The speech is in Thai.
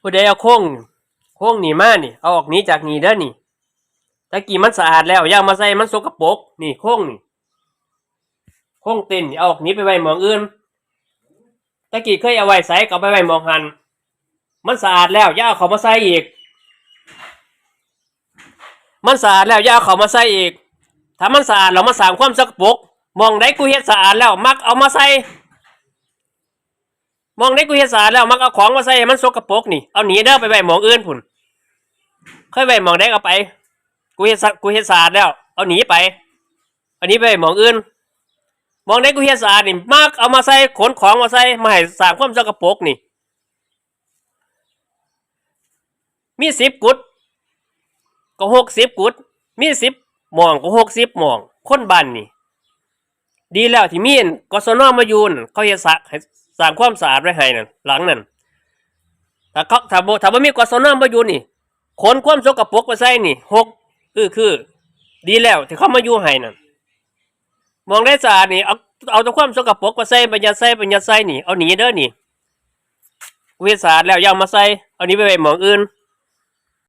ผู้ใดเอาโค้งโค้งหนีมานี่ เอาออกหนี้จากหนีเด้นี่ตะกี้มันสะอาดแล้วย่าเอามาใส่มันสกปรกนี่โค้งนี่โค้งเต็นเอาออกหนี้ไปไว้หมองอื่นตะกี้เคยเอาไว้ใส่ก็เอาไปไว้หมองหัน มันสะอาดแล้วย่าเอาเขามาใส่อีก มันสะอาดแล้วย่าเอาเขามาใส่อีกถ้ามันสะอาดเรามาสางความสกปรกมองได้กูเฮ็ดสะอาดแล้ว มักเอามาใส่ มองได้กูเฮ็ดสาแล้วมักเอาของมาใส่มันสกปรกนี่เอาหนีเด้อไปไว้หมองอื่นพุ่นค่อยไว้หมองได้เอาไป กูเฮ็ดสะกูเฮ็ดสาแล้ว เอาหนีไปอาหนีไปหมองอื่นมองได้กูเฮ็ดสานี่มักเอามาใส่ขนของมาใส่มาให้สร้างความสกปรกนี่ มีสิบกุดก็หกสิบกุด มีสิบมองก็หกสิบมอง คนบ้านนี่ ดีแล้วที่มีนกศนมายูนเขาจะสร้างให้ สร้างความสะอาดไว้ให้นั่นหลังนั่นถ้าเขาถ้าบ่ถ้าบ่มีกศนมาอยู่นี่ขนความสกปรกไปใส่นี่หกคือคือ ดีแล้วที่เขามาอยู่ให้นั่นมองได้สะอาดนี่เอาเอาแต่ความสกปรกมาใส่ปัญญาใส่ปัญญาใส่นี่เอาหนีเด้อนี่เวสาดแล้วย่าเอามาใส่เอานี้ไปไว้หมองอื่น